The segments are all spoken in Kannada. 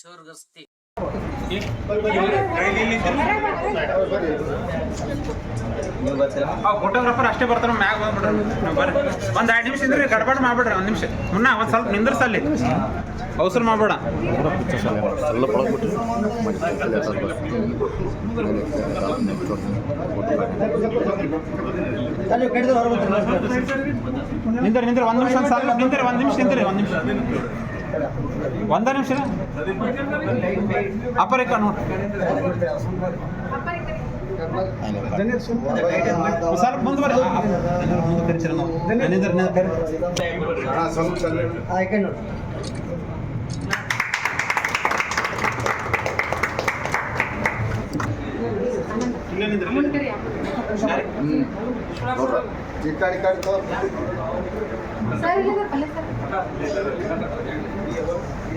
ಚೌರ್ಗಸ್ತಿ. ಫೋಟೋಗ್ರಾಫರ್ ಅಷ್ಟೇ ಬರ್ತಾರ ಮ್ಯಾಗ ಬಂದ್ಬಿಡ್ರಿ ಒಂದ್ ಎರಡ್ ನಿಮಿಷ ಇದ್ರಿ ಗಡ್ಬಡ್ ಮಾಡ್ಬಿಡ್ರಿ, ಒಂದ್ ನಿಮಿಷ. ಮುನ್ನ ಒಂದ್ ಸ್ವಲ್ಪ ನಿಂದ್ರಸಲ್ಲಿ ಅವಸರ ಮಾಡ್ಬೇಡ. ನಿಂದ್ರ ನಿಂದ್ರ, ಒಂದ್ ನಿಮಿಷ ಒಂದ್ ನಿಂದ್ರ ನಿಂದ್ರಿ, ಒಂದ್ ನಿಮಿಷ ನಿಂದ್ರಿ, ಒಂದ್ ನಿಮಿಷ. ಒಂದ ನಿಮಿಷ ಅಪರೇಕ ನೋಡ್ರಿ ಸ್ವಲ್ಪ ಮುಂದೆ ಬರ್ರಿ ಮುಂದೆ ಕರಿತೀರ ನಾವು ಕರಿ ನಿಂದ್ರಿ ಚಿಕ್ಕಾಡಿ ಕಾಡಿ ಸರ್. ಇಲ್ಲ ಪಲ್ಲೆ ಸರ್.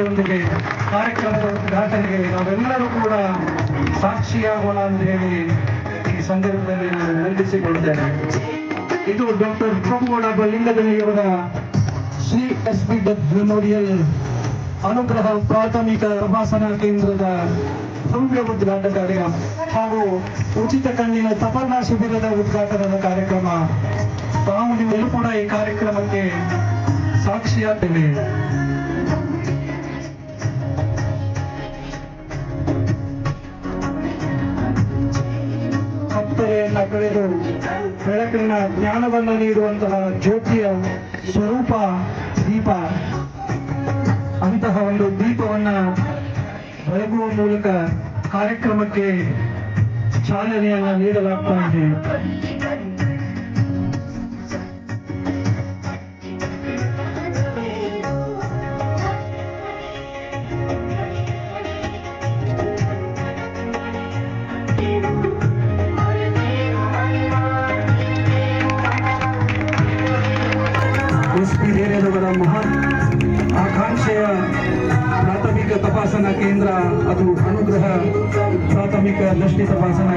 ಕಾರ್ಯಕ್ರಮದ ಉದ್ಘಾಟನೆಗೆ ನಾವೆಲ್ಲರೂ ಕೂಡ ಸಾಕ್ಷಿಯಾಗೋಣ ಅಂತ ಹೇಳಿ ಈ ಸಂದರ್ಭದಲ್ಲಿ ನಾನು ವಿನಂತಿಸಿಕೊಳ್ತೇನೆ ಇದು ಡಾಕ್ಟರ್ ಪ್ರಭುಗೌಡ ಬಲಿಂಗದಲ್ಲಿಯವರ ಶ್ರೀ ಎಸ್ ಪಿ ಮೆಮೋರಿಯಲ್ ಅನುಗ್ರಹ ಪ್ರಾಥಮಿಕ ತಪಾಸಣಾ ಕೇಂದ್ರದ ಭವ್ಯ ಉದ್ಘಾಟನಾ ಕಾರ್ಯಕ್ರಮ ಹಾಗೂ ಉಚಿತ ಕಣ್ಣಿನ ತಪಾಸಣಾ ಶಿಬಿರದ ಉದ್ಘಾಟನದ ಕಾರ್ಯಕ್ರಮ ತಾವು ನೀವೆಲ್ಲೂ ಕೂಡ ಈ ಕಾರ್ಯಕ್ರಮಕ್ಕೆ ಸಾಕ್ಷಿಯಾಗ್ತೇವೆ. ಬೆಳಕಿನ ಜ್ಞಾನವನ್ನು ನೀಡುವಂತಹ ಜ್ಯೋತಿಯ ಸ್ವರೂಪ ದೀಪ. ಅಂತಹ ಒಂದು ದೀಪವನ್ನ ಬೆಳಗುವ ಮೂಲಕ ಕಾರ್ಯಕ್ರಮಕ್ಕೆ ಚಾಲನೆಯನ್ನ ನೀಡಲಾಗ್ತಾ ಇದೆ. ಪ್ರಾಥಮಿಕ ದೃಷ್ಟಿ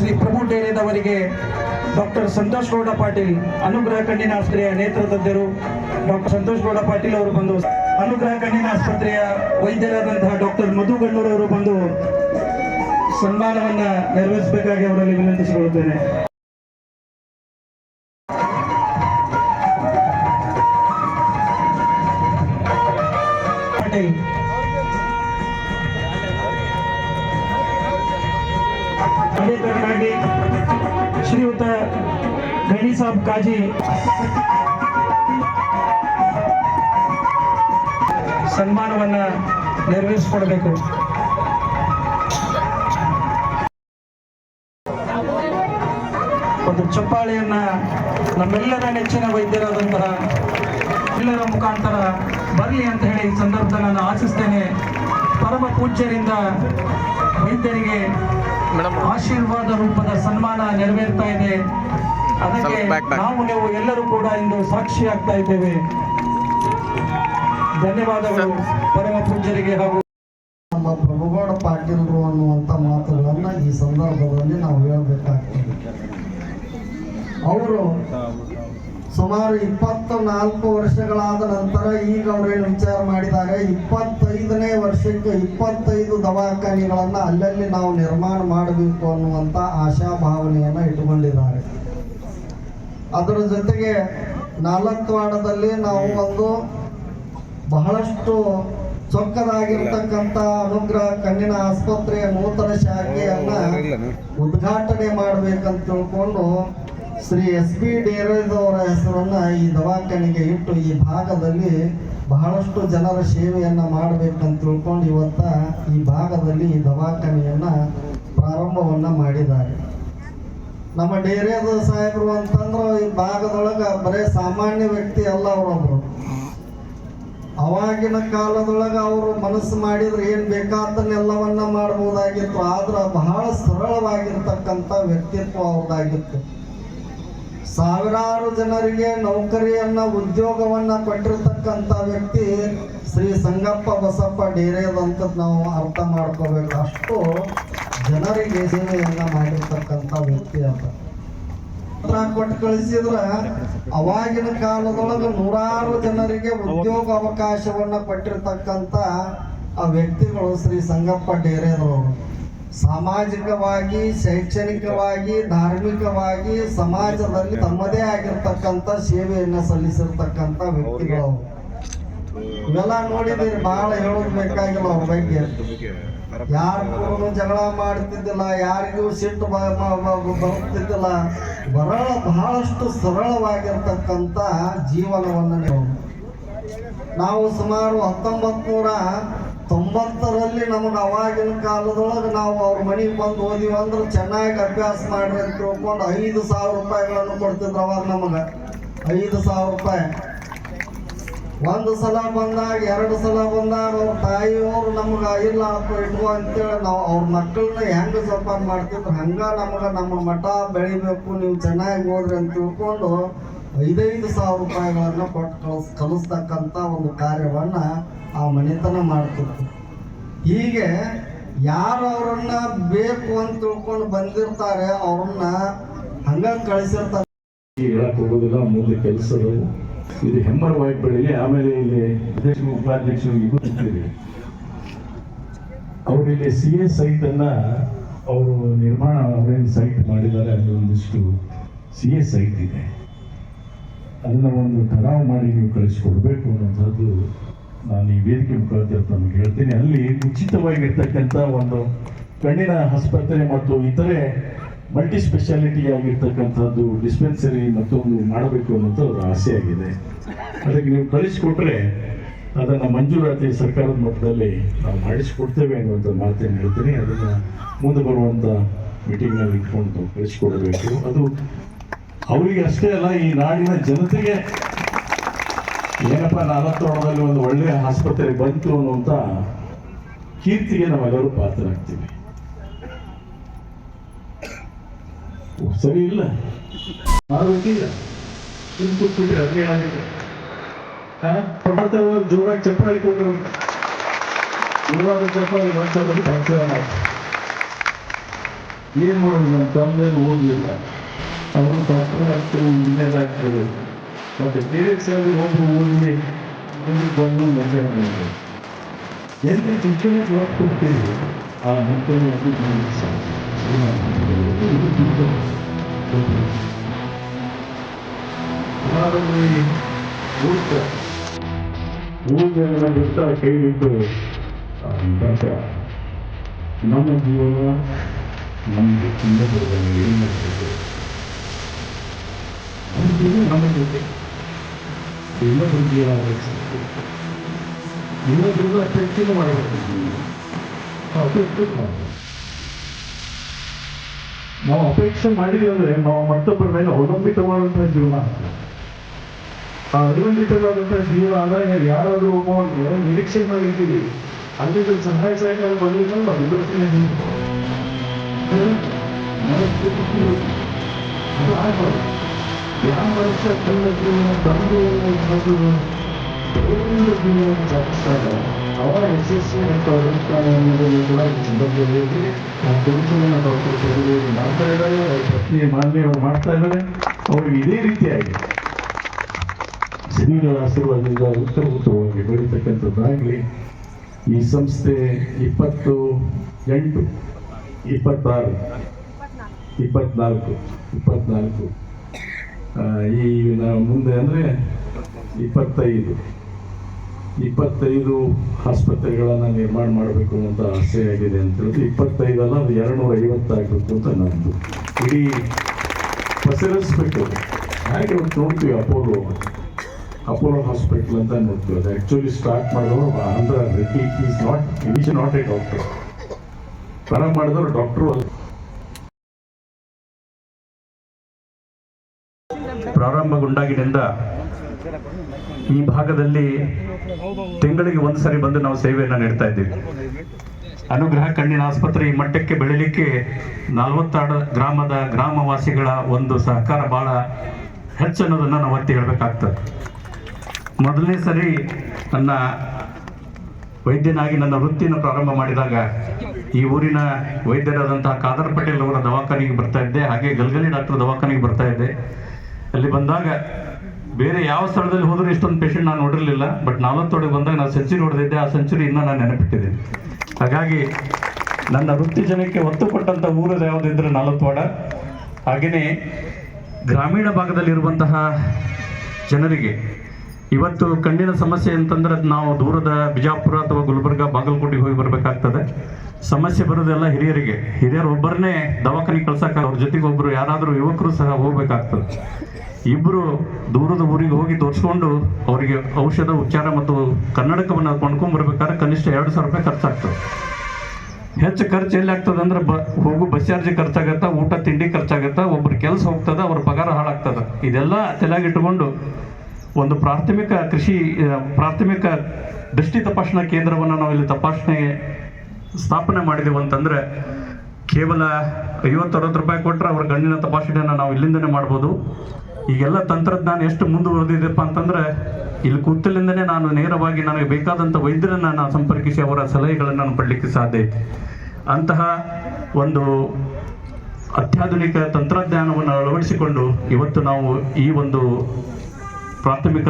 ಶ್ರೀ ಪ್ರಭು ಡೇರೇದವರಿಗೆ ಡಾಕ್ಟರ್ ಸಂತೋಷ್ ಗೌಡ ಪಾಟೀಲ್, ಅನುಗ್ರಹ ಕಣ್ಣಿನ ಆಸ್ಪತ್ರೆಯ ನೇತ್ರ ತಜ್ಞರು, ಡಾಕ್ಟರ್ ಸಂತೋಷ್ ಗೌಡ ಪಾಟೀಲ್ ಅವರು ಬಂದು, ಅನುಗ್ರಹ ಕಣ್ಣಿನ ಆಸ್ಪತ್ರೆಯ ವೈದ್ಯರಾದಂತಹ ಡಾಕ್ಟರ್ ಮಧು ಗಣ್ಣೂರವರು ಬಂದು ಸನ್ಮಾನವನ್ನು ನೆರವೇರಿಸಬೇಕಾಗಿ ಅವರಲ್ಲಿ ವಿನಂತಿಸಿಕೊಳ್ಳುತ್ತೇನೆ. ಅಂಬೇಡ್ಕರ್ಗಾಗಿ ಶ್ರೀಯುತ ಗಣಿ ಸಾಬ್ ಕಾಜಿ. ಸನ್ಮಾನವನ್ನ ನೆರವೇರಿಸಿಕೊಡಬೇಕು. ಒಂದು ಚಪ್ಪಾಳೆಯನ್ನ ನಮ್ಮೆಲ್ಲರ ನೆಚ್ಚಿನ ವೈದ್ಯರಾದಂತಹ ಎಲ್ಲರ ಮುಖಾಂತರ ಬರಲಿ ಅಂತ ಹೇಳಿ ಈ ಸಂದರ್ಭದಲ್ಲಿ ನಾನು ಆಶಿಸ್ತೇನೆ. ಪರಮ ಪೂಜ್ಯರಿಂದ ವೈದ್ಯರಿಗೆ ಆಶೀರ್ವಾದ ರೂಪದ ಸನ್ಮಾನ ನೆರವೇರ್ತಾ ಇದೆ. ಅದಕ್ಕೆ ನಾವು ನೀವು ಎಲ್ಲರೂ ಕೂಡ ಇಂದು ಸಾಕ್ಷಿ ಆಗ್ತಾ ಇದ್ದೇವೆ. ಧನ್ಯವಾದಗಳು ಪರಮ ಪೂಜರಿಗೆ ಹಾಗೂ ನಮ್ಮ ಪ್ರಭುಗೌಡ ಪಾಟೀಲ್ರು ಅನ್ನುವಂತ ಮಾತುಗಳನ್ನ ಈ ಸಂದರ್ಭದಲ್ಲಿ ನಾವು ಅವರು ಸುಮಾರು ಇಪ್ಪತ್ತ ನಾಲ್ಕು ವರ್ಷಗಳಾದ ನಂತರ ಈಗ ಅವರೇನು ವಿಚಾರ ಮಾಡಿದ್ದಾರೆ, ಇಪ್ಪತ್ತೈದನೇ ವರ್ಷಕ್ಕೆ ಇಪ್ಪತ್ತೈದು ದವಾಖಾನೆಗಳನ್ನ ಅಲ್ಲಲ್ಲಿ ನಾವು ನಿರ್ಮಾಣ ಮಾಡಬೇಕು ಅನ್ನುವಂಥ ಆಶಾಭಾವನೆಯನ್ನ ಇಟ್ಟುಕೊಂಡಿದ್ದಾರೆ. ಅದರ ಜೊತೆಗೆ ನಾಲ್ಕವಾಡದಲ್ಲಿ ನಾವು ಒಂದು ಬಹಳಷ್ಟು ಚೊಕ್ಕದಾಗಿರ್ತಕ್ಕಂಥ ಅನುಗ್ರಹ ಕಣ್ಣಿನ ಆಸ್ಪತ್ರೆಯ ನೂತನ ಶಾಖೆಯನ್ನು ಉದ್ಘಾಟನೆ ಮಾಡಬೇಕಂತ ತಿಳ್ಕೊಂಡು ಶ್ರೀ ಎಸ್ ಪಿ ಡೇರದವರ ಹೆಸರನ್ನ ಈ ದವಾಖಾನೆಗೆ ಇಟ್ಟು ಈ ಭಾಗದಲ್ಲಿ ಬಹಳಷ್ಟು ಜನರ ಸೇವೆಯನ್ನ ಮಾಡಬೇಕಂತ ತಿಳ್ಕೊಂಡು ಇವತ್ತ ಈ ಭಾಗದಲ್ಲಿ ಈ ದವಾಖಾನೆಯನ್ನ ಪ್ರಾರಂಭವನ್ನ ಮಾಡಿದ್ದಾರೆ. ನಮ್ಮ ಡೇರೇದ ಸಾಹೇಬರು ಅಂತಂದ್ರೆ ಈ ಭಾಗದೊಳಗ ಬರೇ ಸಾಮಾನ್ಯ ವ್ಯಕ್ತಿ ಅಲ್ಲ ಅವರೊಬ್ರು. ಅವಾಗಿನ ಕಾಲದೊಳಗ ಅವರು ಮನಸ್ಸು ಮಾಡಿದ್ರೆ ಏನ್ ಬೇಕಾದನ್ನೆಲ್ಲವನ್ನ ಮಾಡಬಹುದಾಗಿತ್ತು ಆದ್ರ ಬಹಳ ಸರಳವಾಗಿರ್ತಕ್ಕಂಥ ವ್ಯಕ್ತಿತ್ವ ಅವ್ರದ್ದಾಗಿತ್ತು ಸಾವಿರಾರು ಜನರಿಗೆ ನೌಕರಿಯನ್ನ, ಉದ್ಯೋಗವನ್ನ ಕೊಟ್ಟಿರ್ತಕ್ಕಂಥ ವ್ಯಕ್ತಿ ಶ್ರೀ ಸಂಗಪ್ಪ ಬಸಪ್ಪ ಡೇರೇದಂತ ನಾವು ಅರ್ಥ ಮಾಡ್ಕೋಬೇಕು. ಅಷ್ಟು ಜನರಿಗೆ ಸೇವೆಯನ್ನ ಮಾಡಿರ್ತಕ್ಕಂಥ ವ್ಯಕ್ತಿ ಅಂತ. ಕೊಟ್ಟು ಕಳಿಸಿದ್ರ ಅವಾಗಿನ ಕಾಲದೊಳಗೆ ನೂರಾರು ಜನರಿಗೆ ಉದ್ಯೋಗ ಅವಕಾಶವನ್ನ ಕೊಟ್ಟಿರ್ತಕ್ಕಂಥ ಆ ವ್ಯಕ್ತಿಗಳು ಶ್ರೀ ಸಂಗಪ್ಪ ಡೇರೆದವರು ಸಾಮಾಜಿಕವಾಗಿ, ಶೈಕ್ಷಣಿಕವಾಗಿ, ಧಾರ್ಮಿಕವಾಗಿ ಸಮಾಜದಲ್ಲಿ ತಮ್ಮದೇ ಆಗಿರ್ತಕ್ಕಂಥ ಸೇವೆಯನ್ನ ಸಲ್ಲಿಸಿರ್ತಕ್ಕಂಥ ವ್ಯಕ್ತಿಗಳು. ಇವೆಲ್ಲ ನೋಡಿದ್ರೆ ಬಹಳ ಹೇಳೋದು ಬೇಕಾಗಿಲ್ಲ ಅವ್ರ ಬಗ್ಗೆ ಯಾರು ಕೂಡ ಜಗಳ ಮಾಡ್ತಿದ್ದಿಲ್ಲ, ಯಾರಿಗೂ ಸಿಟ್ಟು ಬರುತ್ತಿದ್ದಿಲ್ಲ ಬರಳ ಬಹಳಷ್ಟು ಸರಳವಾಗಿರ್ತಕ್ಕಂಥ ಜೀವನವನ್ನು ನೀವು ನಾವು ಸುಮಾರು ಹತ್ತೊಂಬತ್ತು ನೂರ ತೊಂಬತ್ತರಲ್ಲಿ ನಮಗೆ ಅವಾಗಿನ ಕಾಲದೊಳಗೆ ನಾವು ಅವ್ರ ಮನೆಗೆ ಬಂದು ಓದಿವಿ ಅಂದ್ರೆ ಚೆನ್ನಾಗಿ ಅಭ್ಯಾಸ ಮಾಡ್ರಿ ಅಂತ ತಿಳ್ಕೊಂಡು ಐದು ಸಾವಿರ ರೂಪಾಯಿಗಳನ್ನು ಕೊಡ್ತಿದ್ರು ಅವಾಗ ನಮಗೆ. ಐದು ಸಾವಿರ ರೂಪಾಯಿ. ಒಂದು ಸಲ ಬಂದಾಗ, ಎರಡು ಸಲ ಬಂದಾಗ ಅವ್ರ ತಾಯಿಯವರು ನಮ್ಗೆ, ಇಲ್ಲ ಅಪ್ಪ, ಇಟ್ಕೋ ಅಂತೇಳಿ ನಾವು ಅವ್ರ ಮಕ್ಕಳನ್ನ ಹೆಂಗೆ ಜೋಪಾನ ಮಾಡ್ತಿದ್ರು, ಹಂಗ ನಮ್ಗೆ ನಮ್ಮ ಮಠ ಬೆಳಿಬೇಕು, ನೀವು ಚೆನ್ನಾಗಿ ಹೋದ್ರಿ ಅಂತ ತಿಳ್ಕೊಂಡು ಐದೈದು ಸಾವಿರ ರೂಪಾಯಿಗಳನ್ನು ಕೊಟ್ಟು ಕಳಿಸ್, ಕಲಿಸ್ತಕ್ಕಂಥ ಒಂದು ಕಾರ್ಯವನ್ನ ಆ ಮನೆತನ ಮಾಡ್ತಿತ್ತು ಹೀಗೆ ಯಾರು ಅವರನ್ನ ಬೇಕು ಅಂತ ತಿಳ್ಕೊಂಡು ಬಂದಿರ್ತಾರೆ, ಅವ್ರನ್ನ ಹಂಗ ಕಳಿಸಿರ್ತಾರೆ. ಹೋಗೋದಿಲ್ಲ, ಮುಂದೆ ಇದು ವೈಟ್ ಬೆಳೀಲಿ ಆಮೇಲೆ ಇಲ್ಲಿ ಅಧ್ಯಕ್ಷ ಉಪಾಧ್ಯಕ್ಷರು ಇಬ್ಬರು ಇರ್ತೀರಿ ಅವರು ಸಿ ಎ ಸೈಟ್ ಅನ್ನ ಅವರು ನಿರ್ಮಾಣ ಅವರೇನು ಸೈಟ್ ಮಾಡಿದ್ದಾರೆ ಅಲ್ಲಿ ಒಂದಿಷ್ಟು ಸಿ ಎ ಸೈಟ್ ಇದೆ. ಅದನ್ನ ಒಂದು ಕರಾವು ಮಾಡಿ ನೀವು ಕಳಿಸ್ಕೊಡ್ಬೇಕು ಅನ್ನೋಂಥದ್ದು ನಾನು ಈ ವೇದಿಕೆ ಮುಖಾಂತರ ತಮಗೆ ಹೇಳ್ತೀನಿ. ಅಲ್ಲಿ ಉಚಿತವಾಗಿರ್ತಕ್ಕಂಥ ಒಂದು ಕಣ್ಣಿನ ಆಸ್ಪತ್ರೆ ಮತ್ತು ಇತರೆ ಮಲ್ಟಿ ಸ್ಪೆಷಾಲಿಟಿ ಆಗಿರ್ತಕ್ಕಂಥದ್ದು ಡಿಸ್ಪೆನ್ಸರಿ ಮತ್ತೊಂದು ಮಾಡಬೇಕು ಅನ್ನೋದು ಅವ್ರ ಆಸೆ ಆಗಿದೆ. ಅದಕ್ಕೆ ನೀವು ಕಳಿಸ್ಕೊಟ್ರೆ ಅದನ್ನು ಮಂಜೂರಾತಿ ಸರ್ಕಾರದ ಮಟ್ಟದಲ್ಲಿ ನಾವು ಮಾಡಿಸಿಕೊಡ್ತೇವೆ ಅನ್ನುವಂಥ ಮಾತನ್ನು ಹೇಳ್ತೀನಿ. ಅದನ್ನು ಮುಂದೆ ಬರುವಂಥ ಮೀಟಿಂಗ್ನಲ್ಲಿ ಇಟ್ಕೊಂಡು ಕಳಿಸ್ಕೊಡಬೇಕು. ಅದು ಅವರಿಗೆ ಅಷ್ಟೇ ಅಲ್ಲ, ಈ ನಾಡಿನ ಜನತೆಗೆ ಏನಪ್ಪ ನಾಲ್ಕರೊಳದಲ್ಲಿ ಒಂದು ಒಳ್ಳೆಯ ಆಸ್ಪತ್ರೆಗೆ ಬಂತು ಅನ್ನುವಂಥ ಕೀರ್ತಿಗೆ ನಾವೆಲ್ಲರೂ ಪಾತ್ರರಾಗ್ತೀವಿ. ಸರಿ ಇಲ್ಲ. ಜೋರಾಗಿ ಚಪ್ಪಾಳಿ ಕೊಟ್ಟರು ಜೋರಾದ ಚಪ್ಪಾಳಿ ಸಂಶಯ ಏನ್ ಮಾಡೋದು? ನಮ್ಮ ತಂದೆ ಓದಲಿಲ್ಲ. ಅವರು ಡಾಕ್ಟರ್ ಆಗ್ತಾರೆ, ಇಂಜಿನಿಯರ್ ಆಗ್ತಾರೆ. ಮತ್ತೆ ಬೇರೆ ಸರಿ ಒಬ್ಬರು ಊರಿಗೆ ಊರಿಗೆ ಬಂದು ಮದುವೆ ಮಾಡಿದ್ರು ಎಲ್ಲಿ ಶಿಕ್ಷಣ ಜವಾಬ್ ಕೊಡ್ತೀವಿ ಆ ಮಕ್ಕಳು ಅದು ನಮ್ಗೆ ಸಾಕು. ಭಾರತದಲ್ಲಿ ಊಟ ಊರಿಗೆಲ್ಲ ಬಿಟ್ಟ ಕೈ ಬಿಟ್ಟು ಅಂತ ನಮ್ಮ ಜೀವನ ನಮಗೆ ತುಂಬ ಏನು ಮಾಡ್ಬೇಕು ನಮ್ಮ ಜೀವನ ನಮ್ಮ ಜೊತೆ ಇನ್ನೊಬ್ಬರ ಜೀವನ ರಕ್ಷಿಸಬೇಕು ಇನ್ನೊಬ್ಬರಿಗೂ ಅಟ್ರಾಕ್ಟಿವ್ ಮಾಡಬೇಕು ಅಪೇಕ್ಷೆ ಮಾಡಬೇಕು ನಾವು ಅಪೇಕ್ಷೆ ಮಾಡಿದ್ವಿ ಅಂದ್ರೆ ನಾವು ಮತ್ತೊಬ್ಬರ ಮೇಲೆ ಅವಲಂಬಿತವಾದಂತಹ ಜೀವನ. ಆ ಅವಲಂಬಿತವಾದಂತಹ ಜೀವನ ಆದಾಗ ಯಾರಾದ್ರೂ ಒಬ್ಬ ನಿರೀಕ್ಷೆ ಮಾಡಿರ್ತೀವಿ ಅಲ್ಲಿ ಸಹಾಯ ಸಹಕಾರ ಬಂದಿಲ್ಲ ನಾವು ಎದುರಿಸ್ತೀನಿ ಅದು ಯಾವ ತಂದು ಒಂದು ದೊಡ್ಡ ಜೀವನ ಸಾಗಿಸ್ತಾಗ ಅವರ ಅನುಷ್ಠಾನ ಅನ್ನೋದನ್ನು ಕೂಡ ಈ ಸಂದರ್ಭದಲ್ಲಿ ನಾವು ಪುರುಷರನ್ನ ತೋರಿಸ್ಕೊಳ್ತೀವಿ ಮಾಡ್ತಾ ಇದ್ದಾರೆ ಅವ್ರ ಪತ್ನಿ ಮಾಡ್ತಾ ಇದ್ದಾರೆ ಅವರು ಇದೇ ರೀತಿಯಾಗಿ ಶ್ರೀಗಳ ಆಶೀರ್ವಾದದಿಂದ ಉತ್ತಮವಾಗಿ ಬೆಳೀತಕ್ಕಂಥದ್ದಾಗಲಿ ಈ ಸಂಸ್ಥೆ ಇಪ್ಪತ್ತು ಎಂಟು ಇಪ್ಪತ್ತಾರು ಇಪ್ಪತ್ನಾಲ್ಕು ಇಪ್ಪತ್ನಾಲ್ಕು ಆ, ಈ ಮುಂದೆ ಅಂದರೆ ಇಪ್ಪತ್ತೈದು. ಇಪ್ಪತ್ತೈದು ಆಸ್ಪತ್ರೆಗಳನ್ನು ನಿರ್ಮಾಣ ಮಾಡಬೇಕು ಅಂತ ಆಸೆ ಆಗಿದೆ ಅಂತ ಹೇಳಿದ್ರೆ ಇಪ್ಪತ್ತೈದಲ್ಲ ಅದು ಎರಡುನೂರ ಐವತ್ತಾಗಬೇಕು ಅಂತ ನಮ್ಮದು ಇಡೀ ಪಸರಿಸ್ಬೇಕು ಹಾಗೆ ಇವತ್ತು ನೋಡ್ತೀವಿ ಅಪೋಲೋ. ಅಪೋಲೋ ಹಾಸ್ಪಿಟಲ್ ಅಂತ ನೋಡ್ತೀವಿ ಅದು. ಆ್ಯಕ್ಚುಲಿ ಸ್ಟಾರ್ಟ್ ಮಾಡಿದವರು Andhra is not is not a doctor. ಪ್ರಾರಂಭ ಮಾಡಿದವರು ಡಾಕ್ಟ್ರು ಪ್ರಾರಂಭಗೊಂಡಾಗಿನಿಂದ ಈ ಭಾಗದಲ್ಲಿ ತಿಂಗಳಿಗೆ ಒಂದು ಸರಿ ಬಂದು ನಾವು ಸೇವೆಯನ್ನು ನೀಡ್ತಾ ಇದ್ದೀವಿ. ಅನುಗ್ರಹ ಕಣ್ಣಿನ ಆಸ್ಪತ್ರೆ ಈ ಮಟ್ಟಕ್ಕೆ ಬೆಳಿಲಿಕ್ಕೆ ನಲವತ್ತಾರು ಗ್ರಾಮದ ಗ್ರಾಮವಾಸಿಗಳ ಒಂದು ಸಹಕಾರ ಬಹಳ ಹೆಚ್ಚು ಅನ್ನೋದನ್ನು ನಾವು ಒತ್ತಿ ಹೇಳಬೇಕಾಗ್ತದೆ. ಮೊದಲನೇ ಸರಿ ನನ್ನ ವೈದ್ಯನಾಗಿ ನನ್ನ ವೃತ್ತಿಯನ್ನು ಪ್ರಾರಂಭ ಮಾಡಿದಾಗ ಈ ಊರಿನ ವೈದ್ಯರಾದಂತಹ ಖಾದರ್ ಪಟೇಲ್ ಅವರ ದವಾಖಾನೆಗೆ ಬರ್ತಾ ಇದ್ದೆ, ಹಾಗೆ ಗಲ್ಗಲಿ ಡಾಕ್ಟರ್ ದವಾಖಾನೆಗೆ ಬರ್ತಾ ಇದ್ದೆ. ಅಲ್ಲಿ ಬಂದಾಗ ಬೇರೆ ಯಾವ ಸ್ಥಳದಲ್ಲಿ ಹೋದರೂ ಇಷ್ಟೊಂದು ಪೇಷಂಟ್ ನಾನು ನೋಡಿರಲಿಲ್ಲ ಬಟ್ ನಾಲ್ವತ್ತೊಳಗೆ ಬಂದಾಗ ನಾನು ಸೆಂಚುರಿ ಹೊಡೆದಿದ್ದೆ ಆ ಸೆಂಚುರಿ ಇನ್ನೂ ನಾನು ನೆನಪಿಟ್ಟಿದ್ದೀನಿ. ಹಾಗಾಗಿ ನನ್ನ ವೃತ್ತಿ ಜನಕ್ಕೆ ಒತ್ತು ಕೊಟ್ಟಂಥ ಊರು ಯಾವುದಿದ್ರೆ ನಾಲ್ವತ್ವಾಡ ಹಾಗೆಯೇ ಗ್ರಾಮೀಣ ಭಾಗದಲ್ಲಿರುವಂತಹ ಜನರಿಗೆ ಇವತ್ತು ಕಣ್ಣಿನ ಸಮಸ್ಯೆ ಅಂತಂದ್ರೆ ನಾವು ದೂರದ ಬಿಜಾಪುರ ಅಥವಾ ಗುಲ್ಬರ್ಗ, ಬಾಗಲಕೋಟೆಗೆ ಹೋಗಿ ಬರಬೇಕಾಗ್ತದೆ. ಸಮಸ್ಯೆ ಬರೋದೆಲ್ಲ ಹಿರಿಯರಿಗೆ. ಹಿರಿಯರು ಒಬ್ಬರನ್ನೇ ದವಾಖಾನೆ ಕಳ್ಸಕ್ಕ ಅವ್ರ ಜೊತೆಗೆ ಒಬ್ಬರು ಯಾರಾದರೂ ಯುವಕರು ಸಹ ಹೋಗ್ಬೇಕಾಗ್ತದೆ. ಇಬ್ಬರು ದೂರದ ಊರಿಗೆ ಹೋಗಿ ತೋರಿಸ್ಕೊಂಡು ಅವರಿಗೆ ಔಷಧ ಉಪಚಾರ ಮತ್ತು ಕನ್ನಡಕವನ್ನು ಕೊಂಡ್ಕೊಂಡ್ ಬರ್ಬೇಕಾದ್ರೆ ಕನಿಷ್ಠ ಎರಡು ಸಾವಿರ ರೂಪಾಯಿ ಖರ್ಚಾಗ್ತದೆ. ಹೆಚ್ಚು ಖರ್ಚು ಎಲ್ಲಿ ಆಗ್ತದೆ ಅಂದ್ರೆ ಬ, ಹೋಗು ಬಸ್ ಚಾರ್ಜ್ ಖರ್ಚಾಗತ್ತ, ಊಟ, ತಿಂಡಿ ಖರ್ಚಾಗತ್ತ, ಒಬ್ರು ಕೆಲಸ ಹೋಗ್ತದ, ಅವ್ರ ಪಗಾರ ಹಾಳಾಗ್ತದ. ಇದೆಲ್ಲ ತಲೆಯಾಗಿಟ್ಟುಕೊಂಡು ಒಂದು ಪ್ರಾಥಮಿಕ ಕೃಷಿ, ಪ್ರಾಥಮಿಕ ದೃಷ್ಟಿ ತಪಾಸಣಾ ಕೇಂದ್ರವನ್ನು ನಾವು ಇಲ್ಲಿ ತಪಾಸಣೆ ಸ್ಥಾಪನೆ ಮಾಡಿದೆವು ಅಂತಂದರೆ ಕೇವಲ ಐವತ್ತು ಅರವತ್ತು ರೂಪಾಯಿ ಕೊಟ್ಟರೆ ಅವ್ರ ಗಣ್ಣಿನ ತಪಾಸಣೆಯನ್ನು ನಾವು ಇಲ್ಲಿಂದನೇ ಮಾಡ್ಬೋದು. ಈಗೆಲ್ಲ ತಂತ್ರಜ್ಞಾನ ಎಷ್ಟು ಮುಂದುವರೆದಿದೆಪ್ಪ ಅಂತಂದ್ರೆ ಇಲ್ಲಿ ಕೂತಲಿಂದನೇ ನಾನು ನೇರವಾಗಿ ನನಗೆ ಬೇಕಾದಂಥ ವೈದ್ಯರನ್ನು ನಾನು ಸಂಪರ್ಕಿಸಿ ಅವರ ಸಲಹೆಗಳನ್ನು ನಾನು ಪಡಲಿಕ್ಕೆ ಸಾಧ್ಯ ಐತೆ. ಅಂತಹ ಒಂದು ಅತ್ಯಾಧುನಿಕ ತಂತ್ರಜ್ಞಾನವನ್ನು ಅಳವಡಿಸಿಕೊಂಡು ಇವತ್ತು ನಾವು ಈ ಒಂದು ಪ್ರಾಥಮಿಕ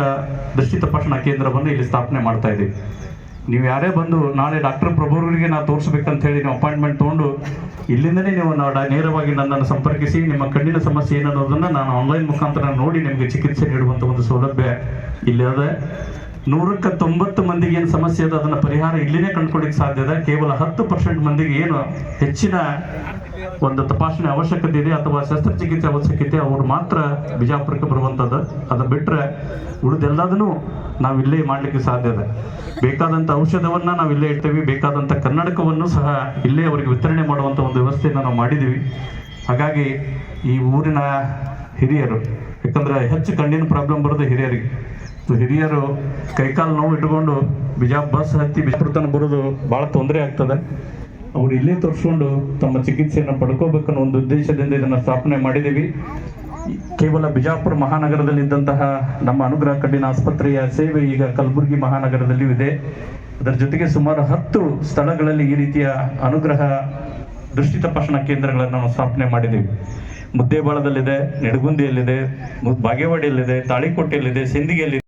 ದೃಷ್ಟಿ ತಪಾಸಣಾ ಕೇಂದ್ರವನ್ನು ಇಲ್ಲಿ ಸ್ಥಾಪನೆ ಮಾಡ್ತಾ ಇದ್ದೀವಿ. ನೀವು ಯಾರೇ ಬಂದು ನಾಳೆ ಡಾಕ್ಟರ್ ಪ್ರಭುಗಳಿಗೆ ನಾವು ತೋರಿಸ್ಬೇಕಂತ ಹೇಳಿ ನೀವು ಅಪಾಯಿಂಟ್ಮೆಂಟ್ ತೊಗೊಂಡು ಇಲ್ಲಿಂದನೇ ನೀವು ನೇರವಾಗಿ ನನ್ನನ್ನು ಸಂಪರ್ಕಿಸಿ, ನಿಮ್ಮ ಕಣ್ಣಿನ ಸಮಸ್ಯೆ ಏನನ್ನೋದನ್ನು ನಾನು ಆನ್ಲೈನ್ ಮುಖಾಂತರ ನೋಡಿ ನಿಮಗೆ ಚಿಕಿತ್ಸೆ ನೀಡುವಂಥ ಒಂದು ಸೌಲಭ್ಯ ಇಲ್ಲಿ ಅದ ನೂರಕ್ಕೆ ತೊಂಬತ್ತು ಮಂದಿಗೆ ಏನು ಸಮಸ್ಯೆ ಅದು ಅದನ್ನು ಪರಿಹಾರ ಇಲ್ಲಿನೇ ಕಂಡುಕೊಳ್ಳಿಕ್ ಸಾಧ್ಯ ಇದೆ. ಕೇವಲ ಹತ್ತು ಪರ್ಸೆಂಟ್ ಮಂದಿಗೆ ಏನು ಹೆಚ್ಚಿನ ಒಂದು ತಪಾಸಣೆ ಅವಶ್ಯಕತೆ ಇದೆ, ಅಥವಾ ಶಸ್ತ್ರಚಿಕಿತ್ಸೆ ಅವಶ್ಯಕತೆ ಅವರು ಮಾತ್ರ ಬಿಜಾಪುರಕ್ಕೆ ಬರುವಂಥದ್ದು ಅದು ಬಿಟ್ಟರೆ ಉಳಿದೆಲ್ಲದನ್ನು ನಾವು ಇಲ್ಲೇ ಮಾಡಲಿಕ್ಕೆ ಸಾಧ್ಯ ಇದೆ. ಬೇಕಾದಂಥ ಔಷಧವನ್ನು ನಾವು ಇಲ್ಲೇ ಇಡ್ತೇವೆ. ಬೇಕಾದಂಥ ಕನ್ನಡಕವನ್ನು ಸಹ ಇಲ್ಲೇ ಅವರಿಗೆ ವಿತರಣೆ ಮಾಡುವಂಥ ಒಂದು ವ್ಯವಸ್ಥೆಯನ್ನು ನಾವು ಮಾಡಿದ್ದೀವಿ ಹಾಗಾಗಿ ಈ ಊರಿನ ಹಿರಿಯರು, ಯಾಕಂದ್ರೆ ಹೆಚ್ಚು ಕಣ್ಣಿನ ಪ್ರಾಬ್ಲಮ್ ಬರೋದು ಹಿರಿಯರಿಗೆ. ಹಿರಿಯರು ಕೈಕಾಲು ನೋವು ಇಟ್ಕೊಂಡು ಬಿಜಾ ಬಸ್ ಹತ್ತಿ ಬಿಜಾಪುರ ತನಕ ಬರೋದು ಭಾಳ ತೊಂದರೆ ಆಗ್ತದೆ. ಅವರು ಇಲ್ಲೇ ತೋರಿಸ್ಕೊಂಡು ತಮ್ಮ ಚಿಕಿತ್ಸೆಯನ್ನು ಪಡ್ಕೋಬೇಕನ್ನೋ ಒಂದು ಉದ್ದೇಶದಿಂದ ಇದನ್ನು ಸ್ಥಾಪನೆ ಮಾಡಿದ್ದೀವಿ. ಕೇವಲ ಬಿಜಾಪುರ ಮಹಾನಗರದಲ್ಲಿ ಇದ್ದಂತಹ ನಮ್ಮ ಅನುಗ್ರಹ ಕಣ್ಣಿನ ಆಸ್ಪತ್ರೆಯ ಸೇವೆ ಈಗ ಕಲಬುರಗಿ ಮಹಾನಗರದಲ್ಲಿಯೂ ಇದೆ. ಅದರ ಜೊತೆಗೆ ಸುಮಾರು ಹತ್ತು ಸ್ಥಳಗಳಲ್ಲಿ ಈ ರೀತಿಯ ಅನುಗ್ರಹ ದೃಷ್ಟಿ ತಪಾಸಣಾ ಕೇಂದ್ರಗಳನ್ನು ನಾವು ಸ್ಥಾಪನೆ ಮಾಡಿದ್ದೀವಿ. ಮುದ್ದೇಬಾಳದಲ್ಲಿದೆ, ನೆಡಗುಂದಿಯಲ್ಲಿದೆ, ಬಾಗೇವಾಡಿಯಲ್ಲಿದೆ, ತಾಳಿಕೋಟೆಯಲ್ಲಿದೆ ಸಿಂದಿಗೆಯಲ್ಲಿದೆ